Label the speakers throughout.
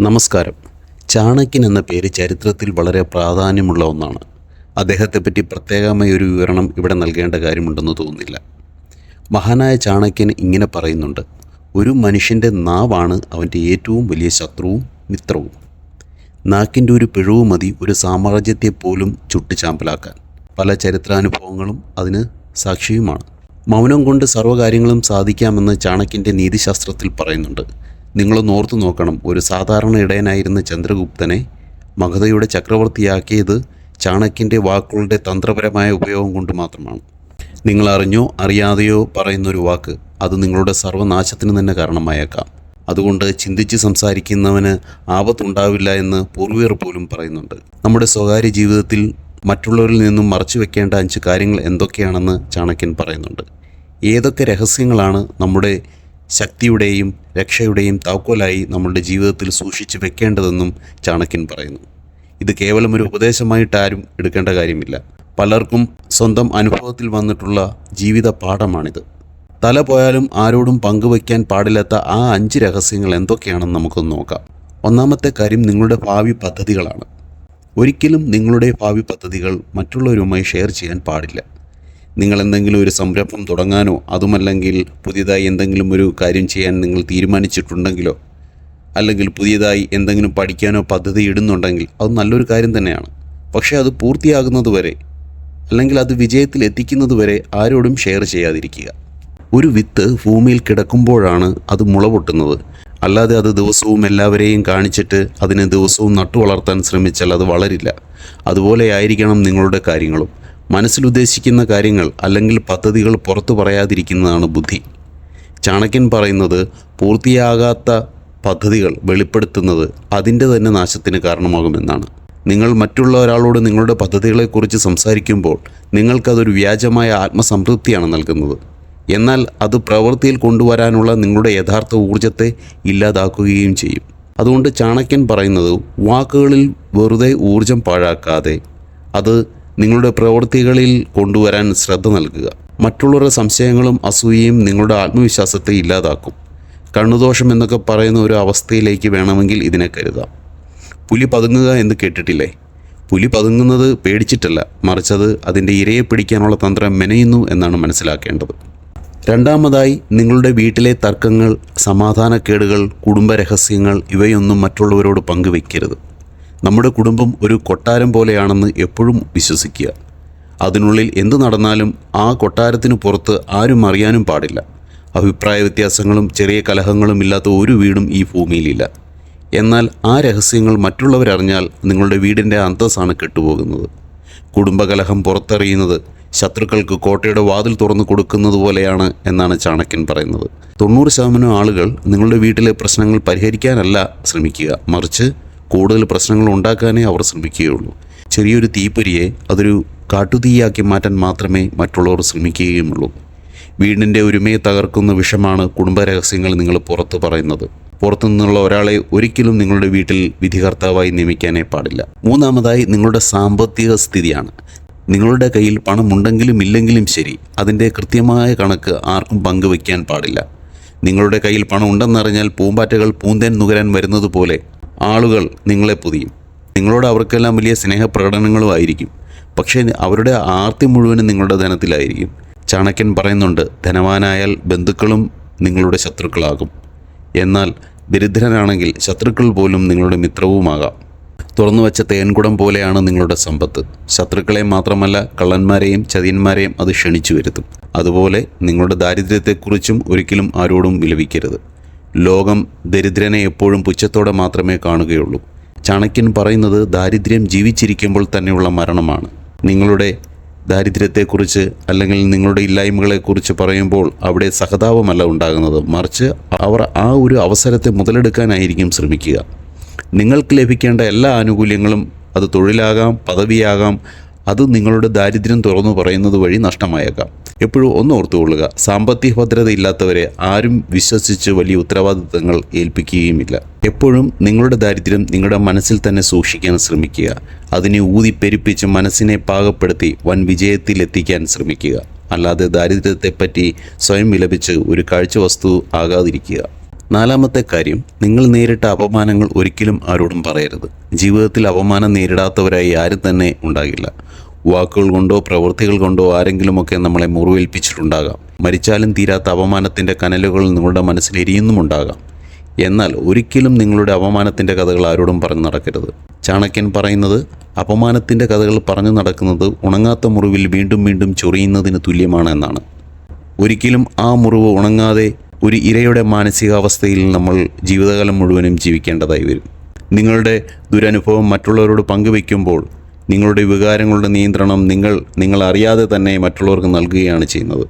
Speaker 1: നമസ്കാരം. ചാണക്യൻ എന്ന പേര് ചരിത്രത്തിൽ വളരെ പ്രാധാന്യമുള്ള ഒന്നാണ്. അദ്ദേഹത്തെപ്പറ്റി പ്രത്യേകമായ ഒരു വിവരണം ഇവിടെ നൽകേണ്ട കാര്യമുണ്ടെന്ന് തോന്നുന്നില്ല. മഹാനായ ചാണക്യൻ ഇങ്ങനെ പറയുന്നുണ്ട് ഒരു മനുഷ്യന്റെ നാവാണ് അവന്റെ ഏറ്റവും വലിയ ശത്രുവും മിത്രവും. നാക്കിന്റെ ഒരു പിഴവ് മതി ഒരു സാമ്രാജ്യത്തെ പോലും ചുട്ടുചാമ്പലാക്കാൻ. പല ചരിത്രാനുഭവങ്ങളും അതിന് സാക്ഷിയുമാണ്. മൗനം കൊണ്ട് സർവകാര്യങ്ങളും സാധിക്കാമെന്ന് ചാണക്യന്റെ നീതിശാസ്ത്രത്തിൽ പറയുന്നുണ്ട്. നിങ്ങളൊന്ന് ഓർത്തു നോക്കണം. ഒരു സാധാരണ ഇടയനായിരുന്ന ചന്ദ്രഗുപ്തനെ മഗധയുടെ ചക്രവർത്തിയാക്കിയത് ചാണക്യന്റെ വാക്കുകളുടെ തന്ത്രപരമായ ഉപയോഗം കൊണ്ട് മാത്രമാണ്. നിങ്ങൾ അറിഞ്ഞോ അറിയാതെയോ പറയുന്നൊരു വാക്ക് അത് നിങ്ങളുടെ സർവനാശത്തിന് തന്നെ കാരണമായേക്കാം. അതുകൊണ്ട് ചിന്തിച്ച് സംസാരിക്കുന്നവന് ആപത്തുണ്ടാവില്ല എന്ന് പൂർവികർ പോലും പറയുന്നുണ്ട്. നമ്മുടെ സ്വകാര്യ ജീവിതത്തിൽ മറ്റുള്ളവരിൽ നിന്നും മറച്ചു വെക്കേണ്ട അഞ്ച് കാര്യങ്ങൾ എന്തൊക്കെയാണെന്ന് ചാണക്യൻ പറയുന്നുണ്ട്. ഏതൊക്കെ രഹസ്യങ്ങളാണ് നമ്മുടെ ശക്തിയുടെയും രക്ഷയുടെയും താക്കോലായി നമ്മളുടെ ജീവിതത്തിൽ സൂക്ഷിച്ചു വെക്കേണ്ടതെന്നും ചാണക്യൻ പറയുന്നു. ഇത് കേവലം ഒരു ഉപദേശമായിട്ട് ആരും എടുക്കേണ്ട കാര്യമില്ല. പലർക്കും സ്വന്തം അനുഭവത്തിൽ വന്നിട്ടുള്ള ജീവിത പാഠമാണിത്. തല പോയാലും ആരോടും പങ്കുവയ്ക്കാൻ പാടില്ലാത്ത ആ അഞ്ച് രഹസ്യങ്ങൾ എന്തൊക്കെയാണെന്ന് നമുക്കൊന്ന് നോക്കാം. ഒന്നാമത്തെ കാര്യം നിങ്ങളുടെ ഭാവി പദ്ധതികളാണ്. ഒരിക്കലും നിങ്ങളുടെ ഭാവി പദ്ധതികൾ മറ്റുള്ളവരുമായി ഷെയർ ചെയ്യാൻ പാടില്ല. നിങ്ങൾ എന്തെങ്കിലും ഒരു സംരംഭം തുടങ്ങാനോ അതുമല്ലെങ്കിൽ പുതിയതായി എന്തെങ്കിലും ഒരു കാര്യം ചെയ്യാൻ നിങ്ങൾ തീരുമാനിച്ചിട്ടുണ്ടെങ്കിലോ അല്ലെങ്കിൽ പുതിയതായി എന്തെങ്കിലും പഠിക്കാനോ പദ്ധതി ഇടുന്നുണ്ടെങ്കിൽ അത് നല്ലൊരു കാര്യം തന്നെയാണ്. പക്ഷേ അത് പൂർത്തിയാകുന്നത് വരെ അല്ലെങ്കിൽ അത് വിജയത്തിൽ എത്തിക്കുന്നത് വരെ ആരോടും ഷെയർ ചെയ്യാതിരിക്കുക. ഒരു വിത്ത് ഭൂമിയിൽ കിടക്കുമ്പോഴാണ് അത് മുളപൊട്ടുന്നത്. അല്ലാതെ അത് ദിവസവും എല്ലാവരെയും കാണിച്ചിട്ട് അതിനെ ദിവസവും നട്ടു വളർത്താൻ ശ്രമിച്ചാൽ അത് വളരില്ല. അതുപോലെ ആയിരിക്കണം നിങ്ങളുടെ കാര്യങ്ങളും. മനസ്സിലുദ്ദേശിക്കുന്ന കാര്യങ്ങൾ അല്ലെങ്കിൽ പദ്ധതികൾ പുറത്തു പറയാതിരിക്കുന്നതാണ് ബുദ്ധി. ചാണക്യൻ പറയുന്നത് പൂർത്തിയാകാത്ത പദ്ധതികൾ വെളിപ്പെടുത്തുന്നത് അതിന്റെ തന്നെ നാശത്തിന് കാരണമാകുമെന്നാണ് നിങ്ങൾ മറ്റുള്ള ഒരാളോട് നിങ്ങളുടെ പദ്ധതികളെക്കുറിച്ച് സംസാരിക്കുമ്പോൾ നിങ്ങൾക്കതൊരു വ്യാജമായ ആത്മസംതൃപ്തിയാണ് നൽകുന്നത്. എന്നാൽ അത് പ്രവൃത്തിയിൽ കൊണ്ടുവരാനുള്ള നിങ്ങളുടെ യഥാർത്ഥ ഊർജത്തെ ഇല്ലാതാക്കുകയും ചെയ്യും. അതുകൊണ്ട് ചാണക്യൻ പറയുന്നത് വാക്കുകളിൽ വെറുതെ ഊർജം പാഴാക്കാതെ അത് നിങ്ങളുടെ പ്രവൃത്തികളിൽ കൊണ്ടുവരാൻ ശ്രദ്ധ നൽകുക. മറ്റുള്ളവരുടെ സംശയങ്ങളും അസൂയയും നിങ്ങളുടെ ആത്മവിശ്വാസത്തെ ഇല്ലാതാക്കും. കണ്ണുദോഷം എന്നൊക്കെ പറയുന്ന ഒരു അവസ്ഥയിലേക്ക് വേണമെങ്കിൽ ഇതിനെ കരുതാം. പുലി പതുങ്ങുക എന്ന് കേട്ടിട്ടില്ലേ? പുലി പതുങ്ങുന്നത് പേടിച്ചിട്ടല്ല മറിച്ചത് അതിന്റെ ഇരയെ പിടിക്കാനുള്ള തന്ത്രം മെനയുന്നു എന്നാണ് മനസ്സിലാക്കേണ്ടത്. രണ്ടാമതായി നിങ്ങളുടെ വീട്ടിലെ തർക്കങ്ങൾ സമാധാനക്കേടുകൾ കുടുംബ രഹസ്യങ്ങൾ ഇവയൊന്നും മറ്റുള്ളവരോട് പങ്കുവെക്കരുത്. നമ്മുടെ കുടുംബം ഒരു കൊട്ടാരം പോലെയാണെന്ന് എപ്പോഴും വിശ്വസിക്കുക. അതിനുള്ളിൽ എന്തു നടന്നാലും ആ കൊട്ടാരത്തിന് പുറത്ത് ആരും അറിയാനും പാടില്ല. അഭിപ്രായ വ്യത്യാസങ്ങളും ചെറിയ കലഹങ്ങളും ഇല്ലാത്ത ഒരു വീടും ഈ ഭൂമിയിലില്ല. എന്നാൽ ആ രഹസ്യങ്ങൾ മറ്റുള്ളവരറിഞ്ഞാൽ നിങ്ങളുടെ വീടിന്റെ അന്തസ്സാണ് കെട്ടുപോകുന്നത്. കുടുംബകലഹം പുറത്തറിയുന്നത് ശത്രുക്കൾക്ക് കോട്ടയുടെ വാതിൽ തുറന്നു കൊടുക്കുന്നത് പോലെയാണ് എന്നാണ് ചാണക്യൻ പറയുന്നത്. തൊണ്ണൂറ് ശതമാനം ആളുകൾ നിങ്ങളുടെ വീട്ടിലെ പ്രശ്നങ്ങൾ പരിഹരിക്കാനല്ല ശ്രമിക്കുക. മറിച്ച് കൂടുതൽ പ്രശ്നങ്ങൾ ഉണ്ടാക്കാനേ അവർ ശ്രമിക്കുകയുള്ളൂ. ചെറിയൊരു തീപ്പൊരിയെ അതൊരു കാട്ടുതീയാക്കി മാറ്റാൻ മാത്രമേ മറ്റുള്ളവർ ശ്രമിക്കുകയുമുള്ളൂ വീടിന്റെ ഒരുമയെ തകർക്കുന്ന വിഷമാണ് കുടുംബരഹസ്യങ്ങൾ നിങ്ങൾ പുറത്ത് പറയുന്നത്. പുറത്തു നിന്നുള്ള ഒരാളെ ഒരിക്കലും നിങ്ങളുടെ വീട്ടിൽ വിധികർത്താവായി നിയമിക്കാനേ പാടില്ല. മൂന്നാമതായി നിങ്ങളുടെ സാമ്പത്തിക സ്ഥിതിയാണ്. നിങ്ങളുടെ കയ്യിൽ പണമുണ്ടെങ്കിലും ഇല്ലെങ്കിലും ശരി അതിന്റെ കൃത്യമായ കണക്ക് ആർക്കും പങ്കുവയ്ക്കാൻ പാടില്ല. നിങ്ങളുടെ കയ്യിൽ പണം ഉണ്ടെന്നറിഞ്ഞാൽ പൂമ്പാറ്റകൾ പൂന്തേൻ നുകരാൻ വരുന്നത് പോലെ ആളുകൾ നിങ്ങളെ പൊതിയും. നിങ്ങളോട് അവർക്കെല്ലാം വലിയ സ്നേഹപ്രകടനങ്ങളും ആയിരിക്കും. പക്ഷേ അവരുടെ ആർത്തി മുഴുവനും നിങ്ങളുടെ ധനത്തിലായിരിക്കും. ചാണക്യൻ പറയുന്നുണ്ട് ധനവാനായാൽ ബന്ധുക്കളും നിങ്ങളുടെ ശത്രുക്കളാകും. എന്നാൽ ദരിദ്രനാണെങ്കിൽ ശത്രുക്കൾ പോലും നിങ്ങളുടെ മിത്രവുമാകാം. തുറന്നു വച്ച തേൻകുടം പോലെയാണ് നിങ്ങളുടെ സമ്പത്ത്. ശത്രുക്കളെ മാത്രമല്ല കള്ളന്മാരെയും ചതിയന്മാരെയും അത് ക്ഷണിച്ചു വരുത്തും. അതുപോലെ നിങ്ങളുടെ ദാരിദ്ര്യത്തെക്കുറിച്ചും ഒരിക്കലും ആരോടും വിലപിക്കരുത്. ലോകം ദരിദ്രനെ എപ്പോഴും പുച്ഛത്തോടെ മാത്രമേ കാണുകയുള്ളൂ. ചാണക്യൻ പറയുന്നത് ദാരിദ്ര്യം ജീവിച്ചിരിക്കുമ്പോൾ തന്നെയുള്ള മരണമാണ്. നിങ്ങളുടെ ദാരിദ്ര്യത്തെക്കുറിച്ച് അല്ലെങ്കിൽ നിങ്ങളുടെ ഇല്ലായ്മകളെക്കുറിച്ച് പറയുമ്പോൾ അവിടെ സഹതാപമല്ല ഉണ്ടാകുന്നത്. മറിച്ച് അവർ ആ ഒരു അവസരത്തെ മുതലെടുക്കാനായിരിക്കും ശ്രമിക്കുക. നിങ്ങൾക്ക് ലഭിക്കേണ്ട എല്ലാ ആനുകൂല്യങ്ങളും അത് തൊഴിലാകാം പദവിയാകാം അത് നിങ്ങളുടെ ദാരിദ്ര്യം തുറന്നു പറയുന്നത് വഴി നഷ്ടമായേക്കാം. എപ്പോഴും ഒന്ന് ഓർത്തുകൊള്ളുക. സാമ്പത്തിക ഭദ്രത ഇല്ലാത്തവരെ ആരും വിശ്വസിച്ച് വലിയ ഉത്തരവാദിത്തങ്ങൾ ഏൽപ്പിക്കുകയുമില്ല. എപ്പോഴും നിങ്ങളുടെ ദാരിദ്ര്യം നിങ്ങളുടെ മനസ്സിൽ തന്നെ സൂക്ഷിക്കാൻ ശ്രമിക്കുക. അതിനെ ഊതിപ്പെരുപ്പിച്ച് മനസ്സിനെ പാകപ്പെടുത്തി വൻ വിജയത്തിലെത്തിക്കാൻ ശ്രമിക്കുക. അല്ലാതെ ദാരിദ്ര്യത്തെപ്പറ്റി സ്വയം വിലപിച്ച് ഒരു കാഴ്ച വസ്തു ആകാതിരിക്കുക. നാലാമത്തെ കാര്യം നിങ്ങൾ നേരിട്ട അപമാനങ്ങൾ ഒരിക്കലും ആരോടും പറയരുത്. ജീവിതത്തിൽ അപമാനം നേരിടാത്തവരായി ആരും തന്നെ ഉണ്ടാകില്ല. വാക്കുകൾ കൊണ്ടോ പ്രവൃത്തികൾ കൊണ്ടോ ആരെങ്കിലുമൊക്കെ നമ്മളെ മുറിവേൽപ്പിച്ചിട്ടുണ്ടാകാം. മരിച്ചാലും തീരാത്ത അപമാനത്തിന്റെ കനലുകൾ നിങ്ങളുടെ മനസ്സിൽ എരിയുന്നുമുണ്ടാകാം. എന്നാൽ ഒരിക്കലും നിങ്ങളുടെ അപമാനത്തിന്റെ കഥകൾ ആരോടും പറഞ്ഞു നടക്കരുത്. ചാണക്യൻ പറയുന്നത് അപമാനത്തിന്റെ കഥകൾ പറഞ്ഞു നടക്കുന്നത് ഉണങ്ങാത്ത മുറിവിൽ വീണ്ടും വീണ്ടും ചൊറിയുന്നതിന് തുല്യമാണ് എന്നാണ്. ഒരിക്കലും ആ മുറിവ് ഉണങ്ങാതെ ഒരു ഇരയുടെ മാനസികാവസ്ഥയിൽ നമ്മൾ ജീവിതകാലം മുഴുവനും ജീവിക്കേണ്ടതായി വരും. നിങ്ങളുടെ ദുരനുഭവം മറ്റുള്ളവരോട് പങ്കുവെക്കുമ്പോൾ നിങ്ങളുടെ വികാരങ്ങളുടെ നിയന്ത്രണം നിങ്ങൾ നിങ്ങൾ അറിയാതെ തന്നെ മറ്റുള്ളവർക്ക് നൽകുകയാണ് ചെയ്യുന്നത്.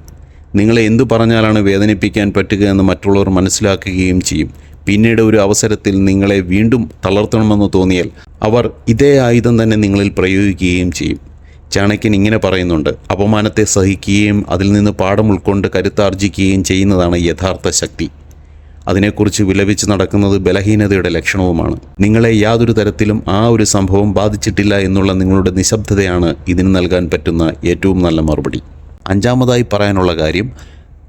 Speaker 1: നിങ്ങളെ എന്തു പറഞ്ഞാലാണ് വേദനിപ്പിക്കാൻ പറ്റുക എന്ന് മറ്റുള്ളവർ മനസ്സിലാക്കുകയും ചെയ്യും. പിന്നീട് ഒരു അവസരത്തിൽ നിങ്ങളെ വീണ്ടും തളർത്തണമെന്ന് തോന്നിയാൽ അവർ ഇതേ ആയുധം തന്നെ നിങ്ങളിൽ പ്രയോഗിക്കുകയും ചെയ്യും. ചാണക്യൻ ഇങ്ങനെ പറയുന്നുണ്ട് അപമാനത്തെ സഹിക്കുകയും അതിൽ നിന്ന് പാഠം ഉൾക്കൊണ്ട് കരുത്താർജിക്കുകയും ചെയ്യുന്നതാണ് യഥാർത്ഥ ശക്തി. അതിനെക്കുറിച്ച് വിലപിച്ച് നടക്കുന്നത് ബലഹീനതയുടെ ലക്ഷണവുമാണ്. നിങ്ങളെ യാതൊരു തരത്തിലും ആ ഒരു സംഭവം ബാധിച്ചിട്ടില്ല എന്നുള്ള നിങ്ങളുടെ നിശബ്ദതയാണ് ഇതിന് നൽകാൻ പറ്റുന്ന ഏറ്റവും നല്ല മറുപടി. അഞ്ചാമതായി പറയാനുള്ള കാര്യം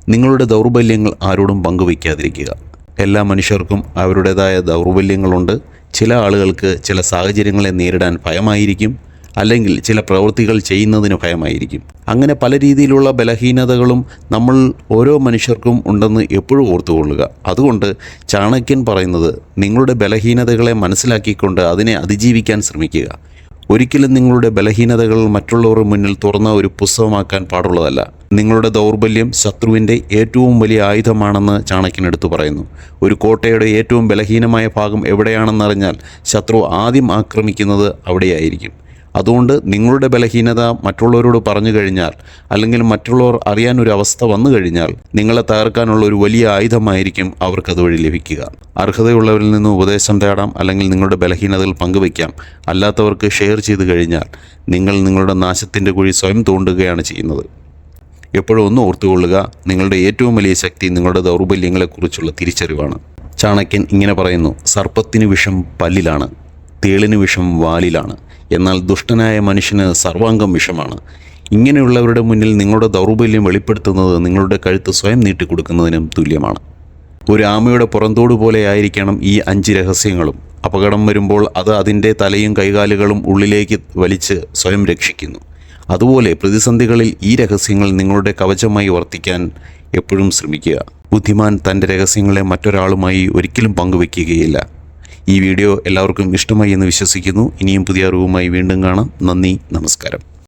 Speaker 1: നിങ്ങളുടെ ദൗർബല്യങ്ങൾ ആരോടും പങ്കുവയ്ക്കാതിരിക്കുക. എല്ലാ മനുഷ്യർക്കും അവരുടേതായ ദൗർബല്യങ്ങളുണ്ട്. ചില ആളുകൾക്ക് ചില സാഹചര്യങ്ങളെ നേരിടാൻ ഭയമായിരിക്കും. അല്ലെങ്കിൽ ചില പ്രവൃത്തികൾ ചെയ്യുന്നതിന് ഭയമായിരിക്കും. അങ്ങനെ പല രീതിയിലുള്ള ബലഹീനതകളും നമ്മൾ ഓരോ മനുഷ്യർക്കും ഉണ്ടെന്ന് എപ്പോഴും ഓർത്തുകൊള്ളുക. അതുകൊണ്ട് ചാണക്യൻ പറയുന്നത് നിങ്ങളുടെ ബലഹീനതകളെ മനസ്സിലാക്കിക്കൊണ്ട് അതിനെ അതിജീവിക്കാൻ ശ്രമിക്കുക. ഒരിക്കലും നിങ്ങളുടെ ബലഹീനതകൾ മറ്റുള്ളവരുടെ മുന്നിൽ തുറന്ന ഒരു പുസ്തകമാക്കാൻ പാടുള്ളതല്ല. നിങ്ങളുടെ ദൗർബല്യം ശത്രുവിന്റെ ഏറ്റവും വലിയ ആയുധമാണെന്ന് ചാണക്യൻ എടുത്തു പറയുന്നു. ഒരു കോട്ടയുടെ ഏറ്റവും ബലഹീനമായ ഭാഗം എവിടെയാണെന്നറിഞ്ഞാൽ ശത്രു ആദ്യം ആക്രമിക്കുന്നത് അവിടെയായിരിക്കും. അതുകൊണ്ട് നിങ്ങളുടെ ബലഹീനത മറ്റുള്ളവരോട് പറഞ്ഞു കഴിഞ്ഞാൽ അല്ലെങ്കിൽ മറ്റുള്ളവർ അറിയാൻ ഒരു അവസ്ഥ വന്നു കഴിഞ്ഞാൽ നിങ്ങളെ തകർക്കാനുള്ള ഒരു വലിയ ആയുധമായിരിക്കും അവർക്ക് അതുവഴി ലഭിക്കുക. അർഹതയുള്ളവരിൽ നിന്ന് ഉപദേശം തേടാം അല്ലെങ്കിൽ നിങ്ങളുടെ ബലഹീനതകൾ പങ്കുവയ്ക്കാം. അല്ലാത്തവർക്ക് ഷെയർ ചെയ്തു കഴിഞ്ഞാൽ നിങ്ങൾ നിങ്ങളുടെ നാശത്തിന്റെ കുഴി സ്വയം തോണ്ടുകയാണ് ചെയ്യുന്നത്. എപ്പോഴും ഒന്ന് ഓർത്തുകൊള്ളുക നിങ്ങളുടെ ഏറ്റവും വലിയ ശക്തി നിങ്ങളുടെ ദൗർബല്യങ്ങളെക്കുറിച്ചുള്ള തിരിച്ചറിവാണ്. ചാണക്യൻ ഇങ്ങനെ പറയുന്നു സർപ്പത്തിന് വിഷം പല്ലിലാണ്. തേളിന് വിഷം വാലിലാണ്. എന്നാൽ ദുഷ്ടനായ മനുഷ്യന് സർവാംഗം വിഷമാണ്. ഇങ്ങനെയുള്ളവരുടെ മുന്നിൽ നിങ്ങളുടെ ദൗർബല്യം വെളിപ്പെടുത്തുന്നത് നിങ്ങളുടെ കഴുത്ത് സ്വയം നീട്ടിക്കൊടുക്കുന്നതിനും തുല്യമാണ്. ഒരു ആമയുടെ പുറന്തോട് പോലെ ആയിരിക്കണം ഈ അഞ്ച് രഹസ്യങ്ങളും. അപകടം വരുമ്പോൾ അത് അതിന്റെ തലയും കൈകാലുകളും ഉള്ളിലേക്ക് വലിച്ച് സ്വയം രക്ഷിക്കുന്നു. അതുപോലെ പ്രതിസന്ധികളിൽ ഈ രഹസ്യങ്ങൾ നിങ്ങളുടെ കവചമായി വർത്തിക്കാൻ എപ്പോഴും ശ്രമിക്കുക. ബുദ്ധിമാൻ തന്റെ രഹസ്യങ്ങളെ മറ്റൊരാളുമായി ഒരിക്കലും പങ്കുവെക്കുകയില്ല. ഈ വീഡിയോ എല്ലാവർക്കും ഇഷ്ടമായി എന്ന് വിശ്വസിക്കുന്നു. ഇനിയും പുതിയ അറിവുമായി വീണ്ടും കാണാം. നന്ദി നമസ്കാരം.